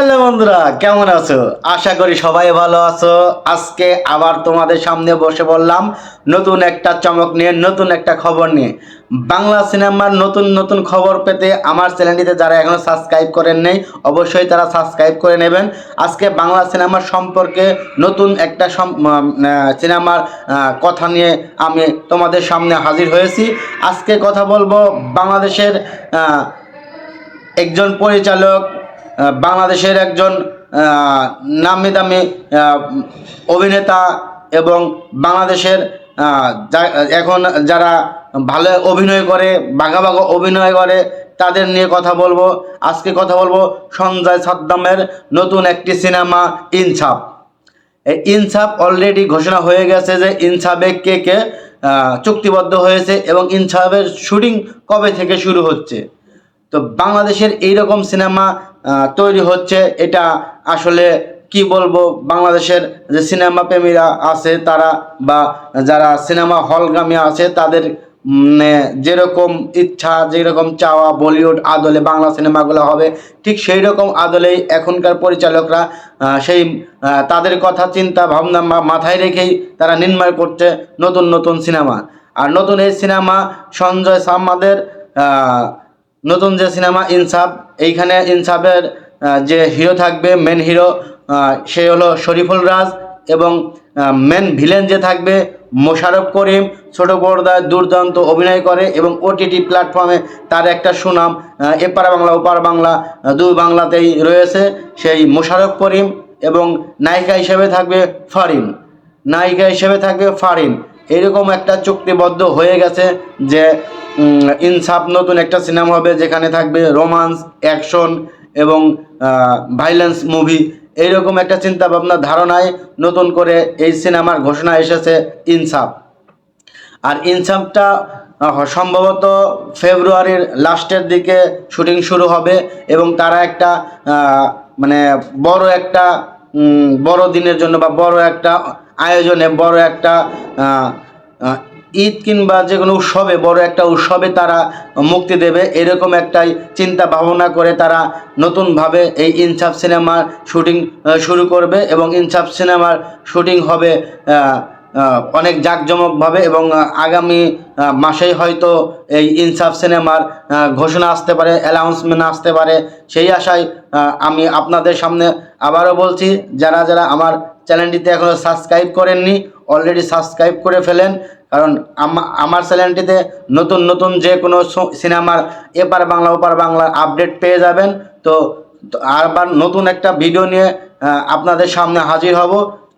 Hello বন্ধুরা, কেমন আছো? আশা করি সবাই ভালো আছো। আজকে আবার তোমাদের সামনে বসে বললাম নতুন একটা চমক নিয়ে, নতুন একটা খবর নিয়ে। বাংলা সিনেমার নতুন নতুন খবর পেতে আমার চ্যানেলটিতে যারা এখনও সাবস্ক্রাইব করেন নেই, অবশ্যই তারা সাবস্ক্রাইব করে নেবেন। আজকে বাংলা সিনেমার সম্পর্কে নতুন একটা সিনেমার কথা নিয়ে আমি তোমাদের সামনে হাজির হয়েছি। আজকে কথা বলব বাংলাদেশের একজন পরিচালক বাংলাদেশের একজন নামি দামি অভিনেতা এবং বাংলাদেশের এখন যারা ভালো অভিনয় করে, বাঘা বাঘা অভিনয় করে, তাদের নিয়ে কথা বলব। আজকে কথা বলব সঞ্জয় সাদ্দামের নতুন একটি সিনেমা ইনসাফ ইনসাফ অলরেডি ঘোষণা হয়ে গেছে যে ইনসাফে কে কে চুক্তিবদ্ধ হয়েছে এবং ইনসাফের শুটিং কবে থেকে শুরু হচ্ছে। তো বাংলাদেশের এইরকম সিনেমা তৈরি হচ্ছে এটা আসলে কি বলব বাংলাদেশের যে সিনেমা প্রেমীরা আছে তারা বা যারা সিনেমা হলগামী আছে তাদের উম, যেরকম ইচ্ছা যেরকম চাওয়া বলিউড আদলে বাংলা সিনেমাগুলো হবে ঠিক সেই রকম আদলেই এখনকার পরিচালকরা সেই তাদের কথা চিন্তা ভাবনা মাথায় রেখেই তারা নির্মাণ করছে নতুন নতুন সিনেমা। আর নতুন এই সিনেমা সঞ্জয় সাম্মাদের নতুন যে সিনেমা ইনসাফ, এইখানে ইনসাফের যে হিরো থাকবে মেন হিরো সে হলো শরীফুল রাজ এবং মেন ভিলেন যে থাকবে মোশারফ করিম, ছোট পর্দায় দুর্দান্ত অভিনয় করে এবং ওটিটি প্ল্যাটফর্মে তার একটা সুনাম এপার বাংলা, ওপার বাংলা দুই বাংলাতেই রয়েছে, সেই মোশারফ করিম এবং নায়িকা হিসেবে থাকবে ফারিন। নায়িকা হিসেবে থাকবে ফারিন। এরকম একটা চুক্তিবদ্ধ হয়ে গেছে যে ইনসাফ নতুন একটা সিনেমা হবে যেখানে থাকবে রোমান্স, অ্যাকশন এবং ভাইলেন্স মুভি। এইরকম একটা চিন্তা ভাবনা ধারণায় নতুন করে এই সিনেমার ঘোষণা এসেছে ইনসাফ। আর ইনসাফটা সম্ভবত ফেব্রুয়ারির লাস্টের দিকে শুটিং শুরু হবে এবং তারা একটা মানে বড় একটা বড় দিনের জন্য বা বড় একটা আয়োজনে বড় একটা ঈদ কিংবা যে কোনো উৎসবে বড় একটা উৎসবে তারা মুক্তি দেবে। এরকম একটাই চিন্তা ভাবনা করে তারা নতুনভাবে এই ইনসাফ সিনেমার শুটিং শুরু করবে এবং ইনসাফ সিনেমার শুটিং হবে অনেক জাঁকজমকভাবে এবং আগামী মাসেই হয়তো এই ইনসাফ সিনেমার ঘোষণা আসতে পারে অ্যানাউন্সমেন্ট আসতে পারে। সেই আশায় আমি আপনাদের সামনে আবারও বলছি, যারা যারা আমার চ্যানেলটিতে এখনও সাবস্ক্রাইব করেননি অলরেডি সাবস্ক্রাইব করে ফেলেন। কারণ আমা- আমার চ্যানেলটিতে নতুন নতুন যে কোনো সিনেমার এপার বাংলা, ওপার বাংলার আপডেট পেয়ে যাবেন। তো আবার নতুন একটা ভিডিও নিয়ে আপনাদের সামনে হাজির হব।